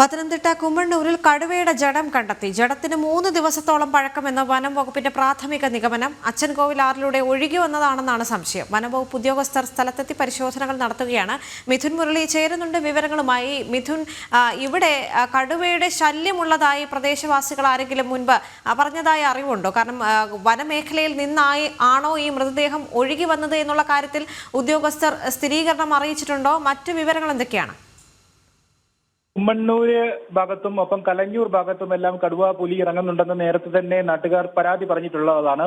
പത്തനംതിട്ട കുമ്മണ്ണൂരിൽ കടുവയുടെ ജഡം കണ്ടെത്തി. ജഡത്തിന് മൂന്ന് ദിവസത്തോളം പഴക്കമെന്ന വനം വകുപ്പിന്റെ പ്രാഥമിക നിഗമനം അച്ഛൻകോവിൽ ആറിലൂടെ ഒഴുകി വന്നതാണെന്നാണ് സംശയം. വനം വകുപ്പ് ഉദ്യോഗസ്ഥർ സ്ഥലത്തെത്തി പരിശോധനകൾ നടത്തുകയാണ്. മിഥുൻ മുരളി ചേരുന്നുണ്ട് വിവരങ്ങളുമായി. മിഥുൻ ഇവിടെ കടുവയുടെ ശല്യമുള്ളതായി പ്രദേശവാസികൾ ആരെങ്കിലും മുൻപ് പറഞ്ഞതായി അറിവുണ്ടോ? കാരണം വനമേഖലയിൽ നിന്നായി ആണോ ഈ മൃതദേഹം ഒഴുകി വന്നത് എന്നുള്ള കാര്യത്തിൽ ഉദ്യോഗസ്ഥർ സ്ഥിരീകരണം അറിയിച്ചിട്ടുണ്ടോ? മറ്റു വിവരങ്ങൾ എന്തൊക്കെയാണ്? ഉമ്മണ്ണൂര് ഭാഗത്തും ഒപ്പം കലഞ്ഞൂർ ഭാഗത്തും എല്ലാം കടുവ പുലി ഇറങ്ങുന്നുണ്ടെന്ന് നേരത്തെ തന്നെ നാട്ടുകാർ പരാതി പറഞ്ഞിട്ടുള്ളതാണ്.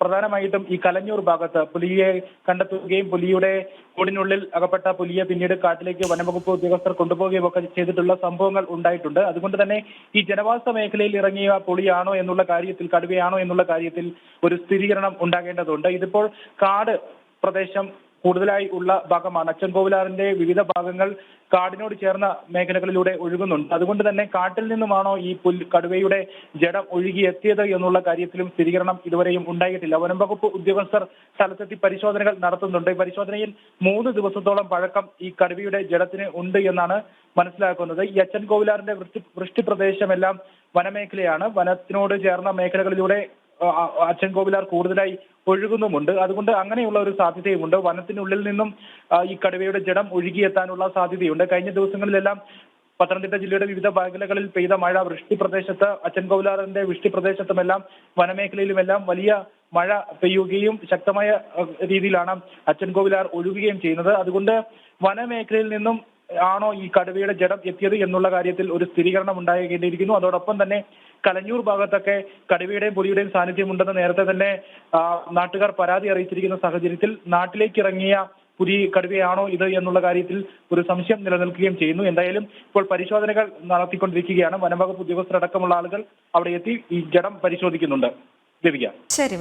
പ്രധാനമായിട്ടും ഈ കലഞ്ഞൂർ ഭാഗത്ത് പുലിയെ കണ്ടെത്തുകയും പുലിയുടെ കൂടിനുള്ളിൽ അകപ്പെട്ട പുലിയെ പിന്നീട് കാട്ടിലേക്ക് വനംവകുപ്പ് ഉദ്യോഗസ്ഥർ കൊണ്ടുപോവുകയും ഒക്കെ ചെയ്തിട്ടുള്ള സംഭവങ്ങൾ ഉണ്ടായിട്ടുണ്ട്. അതുകൊണ്ട് തന്നെ ഈ ജനവാസ മേഖലയിൽ ഇറങ്ങിയ പുലിയാണോ എന്നുള്ള കാര്യത്തിൽ കടുവയാണോ എന്നുള്ള കാര്യത്തിൽ ഒരു സ്ഥിരീകരണം ഉണ്ടാകേണ്ടതുണ്ട്. ഇതിപ്പോൾ കാട് പ്രദേശം കൂടുതലായി ഉള്ള ഭാഗമാണ്. അച്ചൻകോവിലാറിന്റെ വിവിധ ഭാഗങ്ങൾ കാടിനോട് ചേർന്ന മേഖലകളിലൂടെ ഒഴുകുന്നുണ്ട്. അതുകൊണ്ട് തന്നെ കാട്ടിൽ നിന്നുമാണോ ഈ പുൽ കടുവയുടെ ജഡം ഒഴുകി എത്തിയത് എന്നുള്ള കാര്യത്തിലും സ്ഥിരീകരണം ഇതുവരെയും ഉണ്ടായിട്ടില്ല. വനം വകുപ്പ് ഉദ്യോഗസ്ഥർ സ്ഥലത്തെത്തി പരിശോധനകൾ നടത്തുന്നുണ്ട്. ഈ പരിശോധനയിൽ മൂന്ന് ദിവസത്തോളം പഴക്കം ഈ കടുവയുടെ ജഡത്തിന് ഉണ്ട് എന്നാണ് മനസ്സിലാക്കുന്നത്. ഈ അച്ചൻകോവിലാറിന്റെ വൃഷ്ടി വൃഷ്ടി പ്രദേശമെല്ലാം വനമേഖലയാണ്. വനത്തിനോട് ചേർന്ന മേഖലകളിലൂടെ ആ, കോവിലാർ കൂടുതലായി ഒഴുകുന്നുമുണ്ട്. അതുകൊണ്ട് അങ്ങനെയുള്ള ഒരു സാധ്യതയുമുണ്ട്. വനത്തിനുള്ളിൽ നിന്നും ഈ കടുവയുടെ ജഡം ഒഴുകിയെത്താനുള്ള സാധ്യതയുണ്ട്. കഴിഞ്ഞ ദിവസങ്ങളിലെല്ലാം പത്തനംതിട്ട ജില്ലയുടെ വിവിധ മേഖലകളിൽ പെയ്ത മഴ വൃഷ്ടി പ്രദേശത്ത് അച്ചൻകോവിലാറിന്റെ വൃഷ്ടി പ്രദേശത്തുമെല്ലാം വനമേഖലയിലുമെല്ലാം വലിയ മഴ പെയ്യുകയും ശക്തമായ രീതിയിലാണ് രീതിയിലാണ് അച്ചൻകോവിലാർ ഒഴുകുകയും ചെയ്യുന്നത്. അതുകൊണ്ട് വനമേഖലയിൽ നിന്നും ആണോ ഈ കടുവയുടെ ജഡം എത്തിയത് എന്നുള്ള കാര്യത്തിൽ ഒരു സ്ഥിരീകരണം ഉണ്ടാകേണ്ടിയിരിക്കുന്നു അതോടൊപ്പം തന്നെ കലഞ്ഞൂർ ഭാഗത്തൊക്കെ കടുവയുടെയും പുലിയുടെയും സാന്നിധ്യമുണ്ടെന്ന് നേരത്തെ തന്നെ നാട്ടുകാർ പരാതി അറിയിച്ചിരിക്കുന്ന സാഹചര്യത്തിൽ നാട്ടിലേക്ക് ഇറങ്ങിയ പുലി കടുവയാണോ ഇത് എന്നുള്ള കാര്യത്തിൽ ഒരു സംശയം നിലനിൽക്കുകയും ചെയ്യുന്നു. എന്തായാലും ഇപ്പോൾ പരിശോധനകൾ നടത്തിക്കൊണ്ടിരിക്കുകയാണ്. വനംവകുപ്പ് ഉദ്യോഗസ്ഥരടക്കമുള്ള ആളുകൾ അവിടെ എത്തി ഈ ജഡം പരിശോധിക്കുന്നുണ്ട്. ലഭിക്കാം ശരി